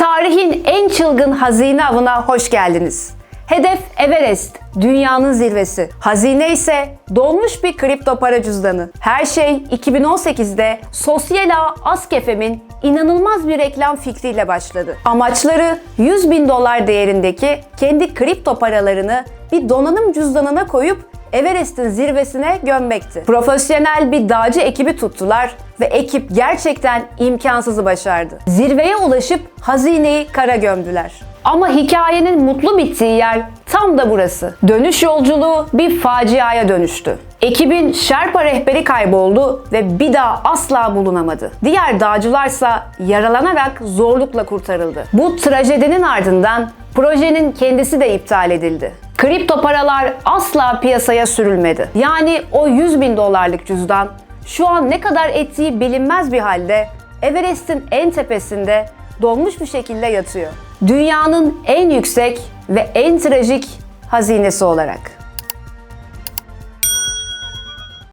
Tarihin en çılgın hazine avına hoş geldiniz. Hedef Everest, dünyanın zirvesi. Hazine ise dolmuş bir kripto para cüzdanı. Her şey 2018'de sosyal ağ Askefem'in inanılmaz bir reklam fikriyle başladı. Amaçları 100 bin dolar değerindeki kendi kripto paralarını bir donanım cüzdanına koyup Everest'in zirvesine gömmekti. Profesyonel bir dağcı ekibi tuttular ve ekip gerçekten imkansızı başardı. Zirveye ulaşıp hazineyi kara gömdüler. Ama hikayenin mutlu bittiği yer tam da burası. Dönüş yolculuğu bir faciaya dönüştü. Ekibin Sherpa rehberi kayboldu ve bir daha asla bulunamadı. Diğer dağcılarsa yaralanarak zorlukla kurtarıldı. Bu trajedinin ardından projenin kendisi de iptal edildi. Kripto paralar asla piyasaya sürülmedi. Yani o 100 bin dolarlık cüzdan şu an ne kadar ettiği bilinmez bir halde Everest'in en tepesinde donmuş bir şekilde yatıyor. Dünyanın en yüksek ve en trajik hazinesi olarak.